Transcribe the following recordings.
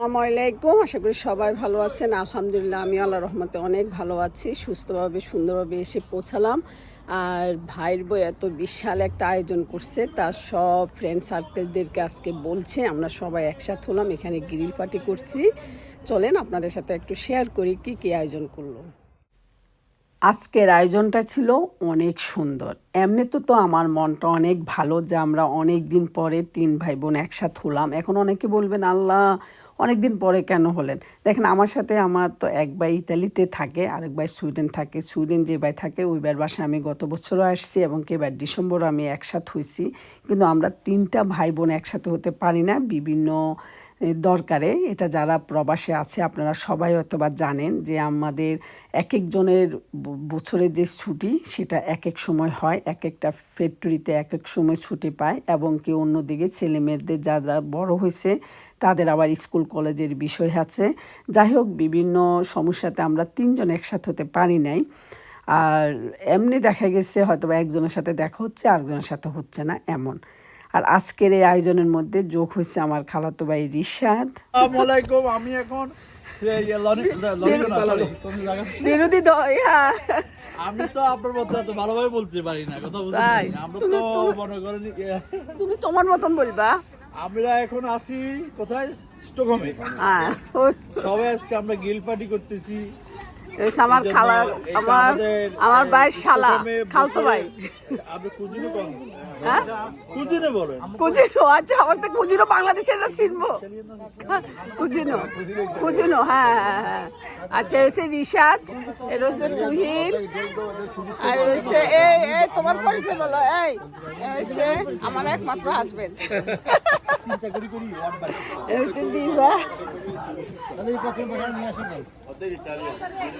আসসালামু আলাইকুম, আশা করি সবাই ভালো আছেন। আলহামদুলিল্লাহ আমি আল্লাহ রহমতে অনেক ভালো আছি। সুস্থভাবে, সুন্দরভাবে এসে পৌঁছালাম। আর ভাইয়ের বই এত বিশাল একটা আয়োজন করছে, তার সব ফ্রেন্ড সার্কেলদেরকে আজকে বলছে, আমরা সবাই একসাথে হলাম, এখানে গ্রিল পার্টি করছি। চলেন আপনাদের সাথে একটু শেয়ার করি কি কি আয়োজন করল। আজকের আয়োজনটা ছিল অনেক সুন্দর। এমনিতে তো আমার মনটা অনেক ভালো যে আমরা অনেক দিন পরে তিন ভাই বোন একসাথে হলাম। এখন অনেকে বলবেন, আল্লাহ অনেক দিন পরে কেন হলেন? দেখেন, আমার সাথে আমার তো এক ভাই ইতালিতে থাকে, আরেক ভাই সুইডেন থাকে। সুইডেন যে ভাই থাকে, ওই ভাইয়ের বাসায় আমি গত বছরও আসছি এবং কে এবার ডিসেম্বর আমি একসাথে হয়েছি কিন্তু আমরা তিনটা ভাই বোন একসাথে হতে পারি না বিভিন্ন দরকারে। এটা যারা প্রবাসে আছে, আপনারা সবাই হয়তো বা জানেন যে আমাদের এক একজনের বছরের যে ছুটি, সেটা এক এক সময় হয়। এক একটা ফ্যাক্টরিতে এক এক সময় ছুটি পায় এবং কি অন্যদিকে ছেলে মেয়েদের যারা বড় হয়েছে তাদের আবার স্কুল কলেজের বিষয় আছে যাই হোক বিভিন্ন সমস্যাতে আমরা তিনজন একসাথে হতে পারি নাই আর এমনি দেখা গেছে হয়তো বা একজনের সাথে দেখা হচ্ছে আরেকজনের সাথে হচ্ছে না এমন আর আজকের এই আয়োজনের মধ্যে যোগ হয়েছে আমার খালাতো ভাই রিশাদ আমি এখন আমি তো আপনার মতো এত ভালোভাবে বলতে পারি না কথা বুঝতে। আমরা তো মনে করেন তুমি তোমার মতন বলবা। আমরা এখন আছি কোথায়? স্টকহোমে। হ্যাঁ সবাই আজকে আমরা গিল পার্টি করতেছি। আমার খালা আমার আমার এ, ভাই শালা খালতো ভাই। আপনি কুজিনে হ্যাঁ? আচ্ছা আমার তো কুজিনো বাংলাদেশের না চিনবো কুজিনো কুজিনো হ্যাঁ হ্যাঁ হ্যাঁ আচ্ছা এসে রিশাদ এর হচ্ছে তুহিন আর হচ্ছে এই এই তোমার পরিচয় বলো এই হচ্ছে আমার একমাত্র হাজবেন্ড এই হচ্ছে দিবা। হ্যাঁ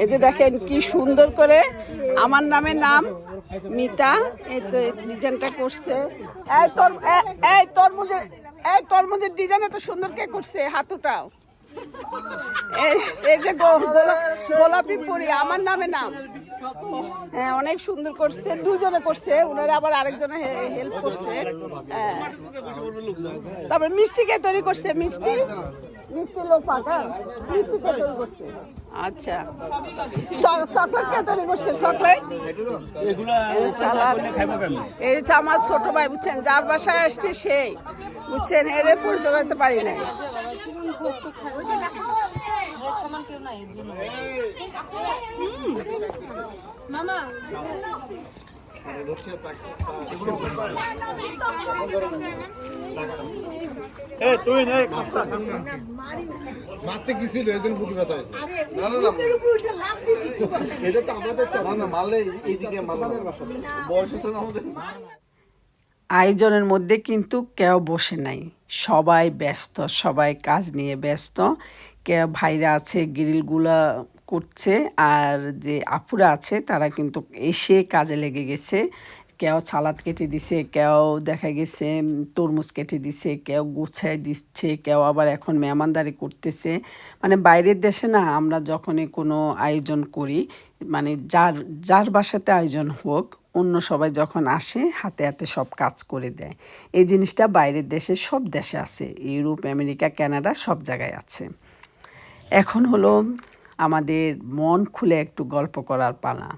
এই যে দেখেন কি সুন্দর করে আমার নামে নাম মিতা, এই তো ডিজাইনটা করছে। এই তোর এই তরমুজের এই তরমুজের ডিজাইন এত সুন্দর কে করছে, হাতুটাও। এই যে গোলাপি পরি, আমার নামে নাম। হ্যাঁ অনেক সুন্দর করছে দুজনে করছে ওনারা আবার আরেকজনে হেল্প করছে। হ্যাঁ। তারপরে মিষ্টি কে তৈরি করছে? মিষ্টি? মিষ্টি লোক পাকা? মিষ্টি কে তৈরি করছে? আচ্ছা। চকলেট কে তৈরি করছে? চকলেট? এই হচ্ছে আমার ছোট ভাই বুঝছেন? যার বাসায় আসছে সেই বুঝছেন? এরে পরিচয় করতে পারি নে মারতে গেছিল এই জন্য ব্যথা না না না এটা তো আমাদের না না মারলে এইদিকে মারলে বয়স হচ্ছে আমাদের? আয়োজনের মধ্যে কিন্তু কেউ বসে নাই। সবাই ব্যস্ত সবাই কাজ নিয়ে ব্যস্ত। ভাইরা আছে, গ্রিলগুলা করছে আর যে আপুরা আছে তারা কিন্তু এসে কাজে লেগে গেছে। কেউ ছালাদ কেটে দিছে, কেউ দেখা গেছে তরমুজ কেটে দিছে, কেউ গুছায় দিচ্ছে, কেউ আবার এখন মেহমানদারি করতেছে। মানে বাইরের দেশে না আমরা যখনই কোনো আয়োজন করি মানে যার যার বাসাতে আয়োজন হোক, অন্য সবাই যখন আসে হাতে হাতে সব কাজ করে দেয়। এই জিনিসটা বাইরের দেশে সব দেশে আছে, ইউরোপ, আমেরিকা, কানাডা সব জায়গায় আছে। এখন হলো আমাদের মন খুলে একটু গল্প করার পালা।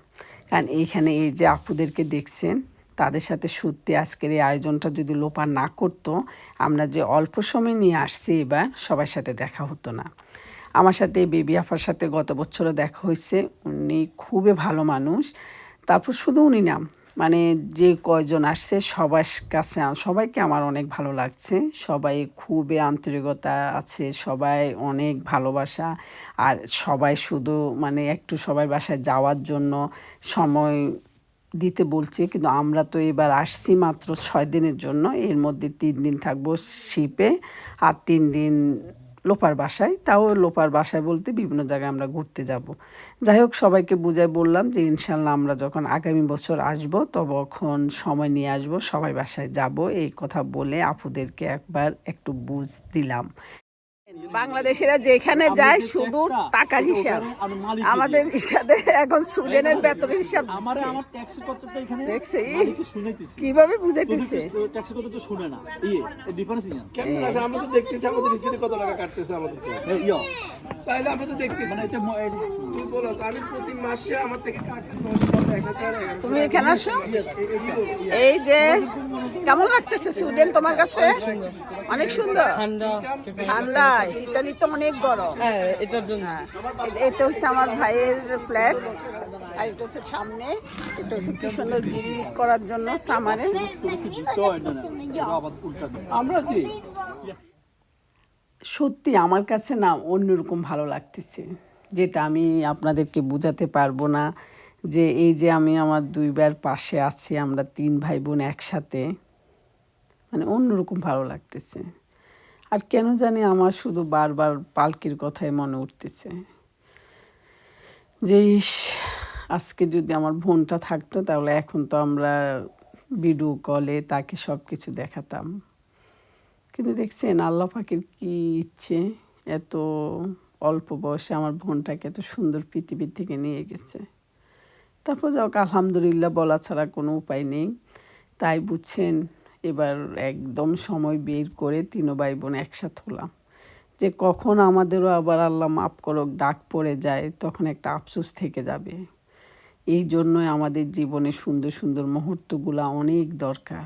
কারণ এইখানে এই যে আপুদেরকে দেখছেন, তাদের সাথে সত্যি আজকের এই আয়োজনটা যদি লোপা না করতো, আমরা যে অল্প সময় নিয়ে আসছি এবার সবার সাথে দেখা হতো না। আমার সাথে বেবি আপার সাথে গত বছরও দেখা হয়েছে, উনি খুবই ভালো মানুষ। তারপর শুধু উনি না মানে যে কয়জন আসছে সবার কাছে সবাইকে আমার অনেক ভালো লাগছে। সবাই খুবই আন্তরিকতা আছে, সবাই অনেক ভালোবাসা। আর সবাই শুধু মানে একটু সবাই বাসায় যাওয়ার জন্য সময় দিতে বলছে, কিন্তু আমরা তো এবার আসছি মাত্র ছয় দিনের জন্য। এর মধ্যে তিন দিন থাকব শিপে, আর তিন দিন লোপার বাসায়, তাও লোপার বাসায় বলতে বিভিন্ন জায়গায় আমরা ঘুরতে যাব। যাই হোক, সবাইকে বুঝাই বললাম যে ইনশাল্লাহ আমরা যখন আগামী বছর আসব তখন সময় নিয়ে আসব, সবাই বাসায় যাব। এই কথা বলে আপুদেরকে একবার একটু বুঝ দিলাম। বাংলাদেশিরা যেখানে যায় শুধু টাকার হিসাব। আমাদের হিসাবে এখন সুইডেনের বেতন হিসাব আমার দিচ্ছে। আমার ট্যাক্সি কতটা এখানে দেখছি? কীভাবে বুঝাইতেছে? ট্যাক্সি কত তো শুনে না। এই ডিফারেন্স কেমন আছে আমরা তো দেখতেছি আমাদের কত টাকা কাটতেছে আমাদের এই আমরা তো দেখতেছি। মানে এটা তুই বলো আমি প্রতি মাসে আমার থেকে তুমি এখানে আসো। এই যে কেমন লাগতেছে সুডেন তোমার কাছে? অনেক সুন্দর। ঠান্ডা ইতালি তো অনেক গরম হ্যাঁ এটার জন্য। এটা হচ্ছে আমার ভাইয়ের ফ্ল্যাট আর এটা হচ্ছে সামনে। এটা হচ্ছে কি সুন্দর গ্রিল করার জন্য সামারে। আমরা সত্যি আমার কাছে না অন্যরকম ভালো লাগতেছে। যেটা আমি আপনাদেরকে বোঝাতে পারব না যে এই যে আমি আমার দুইবার পাশে আছি, আমরা তিন ভাই বোন একসাথে মানে অন্যরকম ভালো লাগতেছে। আর কেন জানি আমার শুধু বারবার পালকির কথাই মনে উঠতেছে। যে আজকে যদি আমার বোনটা থাকতো, তাহলে এখন তো আমরা ভিডিও কলে তাকে সব কিছু দেখাতাম। কিন্তু দেখছেন আল্লাহ পাকের কি ইচ্ছে, এত অল্প বয়সে আমার বোনটাকে এত সুন্দর পৃথিবীর থেকে নিয়ে গেছে। তারপর যাও আলহামদুলিল্লাহ বলা ছাড়া কোনো উপায় নেই। তাই বুঝছেন, এবার একদম সময় বের করে তিনো ভাই বোন একসাথে হলাম। যে কখন আমাদেরও আবার আল্লাহ মাফ করুক, ডাক পড়ে যায়, তখন একটা আফসোস থেকে যাবে। এই জন্যই আমাদের জীবনে সুন্দর সুন্দর মুহূর্তগুলা অনেক দরকার।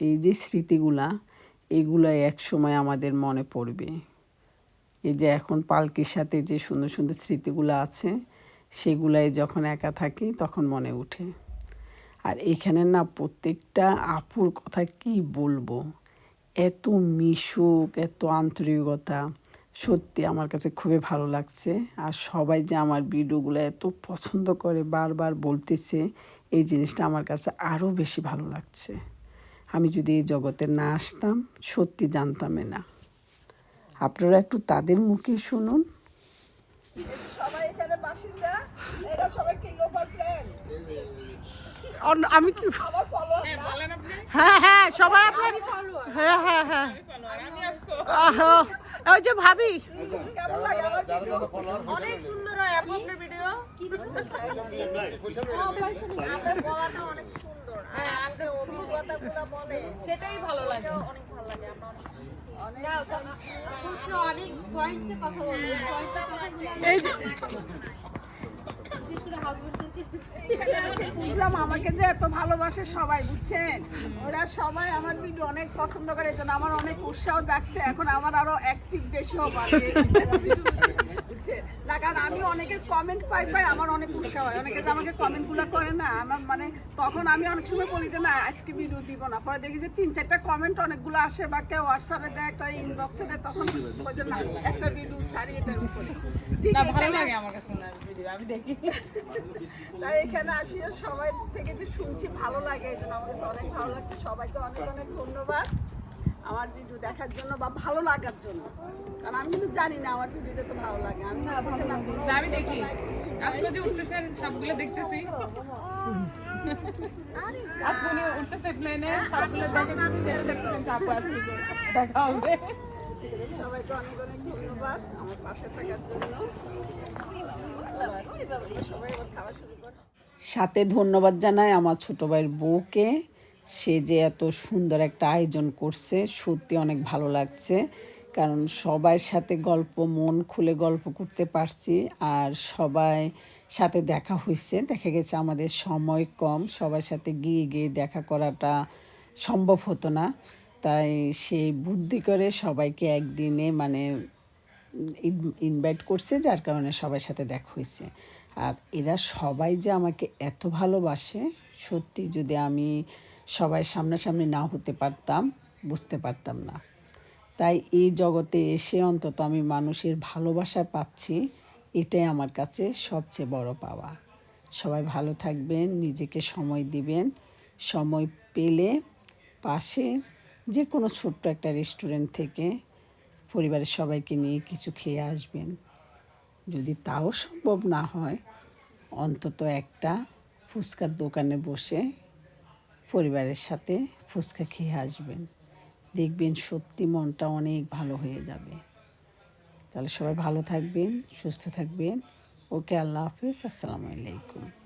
এই যে স্মৃতিগুলা এগুলো এক সময় আমাদের মনে পড়বে। এই যে এখন পালকির সাথে যে সুন্দর সুন্দর স্মৃতিগুলো আছে, সেগুলাই যখন একা থাকি তখন মনে ওঠে আর এখানে না প্রত্যেকটা আপুর কথা কি বলব? এত মিশুক, এত আন্তরিকতা, সত্যি আমার কাছে খুবই ভালো লাগছে। আর সবাই যে আমার ভিডিওগুলো এত পছন্দ করে বারবার বলতেছে, এই জিনিসটা আমার কাছে আরও বেশি ভালো লাগছে। আমি যদি এই জগতে না আসতাম সত্যি জানতামই না। আপনারা একটু তাদের মুখে শুনুন। আমি কি হ্যাঁ হ্যাঁ সবাই আপনার হ্যাঁ হ্যাঁ হ্যাঁ। আহা, ওই যে ভাবি। অনেক সুন্দর হয় আপনার ভিডিও হ্যাঁ সেটাই ভালো লাগে। অনেক ভালো লাগে অনেক পয়েন্টে কথা বুঝলাম আমাকে যে এত ভালোবাসে সবাই বুঝছেন? ওরা সবাই আমার ভিডিও অনেক পছন্দ করে এই জন্য আমার অনেক উৎসাহ যাচ্ছে। এখন আমার আরও অ্যাক্টিভ বেশি হবার বুঝছে না কারণ আমি অনেকের কমেন্ট পাই পাই আমার অনেক উৎসাহ হয়। অনেকে যে আমাকে কমেন্টগুলো করে না আমার মানে তখন আমি অনেক সময় বলি যে না আজকে ভিডিও দিব না। পরে দেখি যে তিন চারটা কমেন্ট অনেকগুলো আসে বা কেউ হোয়াটসঅ্যাপে দেয় একটা ইনবক্সে দেয় তখন যে না একটা ভিডিও সারি এটার উপরে ঠিক না ভালো লাগে আমার কাছে না ভিডিও আমি দেখি। তাই এখানে আসিও সবাই থেকে যে শুনছি ভালো লাগে এই জন্য আমার কাছে অনেক ভালো লাগছে। সবাইকে অনেক অনেক ধন্যবাদ। আমার ভিডিও দেখার জন্য বা ভালো লাগার জন্য। কারণ আমি কিন্তু জানি না আমার ভিডিও তো ভালো লাগে। আমি না ভালো না, আমি দেখি। আজকে যে উঠতেছেন সবগুলো দেখতেছি। আজকে উনি উঠতেছে প্লেনে সবগুলো দেখতেছেন তারপর আজকে দেখা হবে। সবাইকে অনেক অনেক ধন্যবাদ আমার পাশে থাকার জন্য। সবাই খাওয়া শুরু সাথে ধন্যবাদ জানাই আমার ছোট ভাইয়ের বউকে। সে যে এত সুন্দর একটা আয়োজন করছে, সত্যি অনেক ভালো লাগছে। কারণ সবার সাথে গল্প, মন খুলে গল্প করতে পারছি আর সবাই সাথে দেখা হয়েছে দেখা গেছে আমাদের সময় কম, সবার সাথে গিয়ে গিয়ে দেখা করাটা সম্ভব হতো না। তাই সেই বুদ্ধি করে সবাইকে একদিনে মানে ইনভাইট করছে, যার কারণে সবার সাথে দেখা হয়েছে আর এরা সবাই যে আমাকে এত ভালোবাসে, সত্যি যদি আমি সবাই সামনাসামনি না হতে পারতাম, বুঝতে পারতাম না। তাই এই জগতে এসে অন্তত আমি মানুষের ভালোবাসা পাচ্ছি, এটাই আমার কাছে সবচেয়ে বড় পাওয়া। সবাই ভালো থাকবেন, নিজেকে সময় দিবেন। সময় পেলে পাশের যে কোনো ছোট্ট একটা রেস্টুরেন্ট থেকে পরিবারের সবাইকে নিয়ে কিছু খেয়ে আসবেন। যদি তাও সম্ভব না হয়, অন্তত একটা ফুচকার দোকানে বসে পরিবারের সাথে ফুচকা খেয়ে আসবেন। দেখবেন সত্যি মনটা অনেক ভালো হয়ে যাবে। তাহলে সবাই ভালো থাকবেন, সুস্থ থাকবেন। ওকে আল্লাহ হাফিজ, আসসালামু আলাইকুম।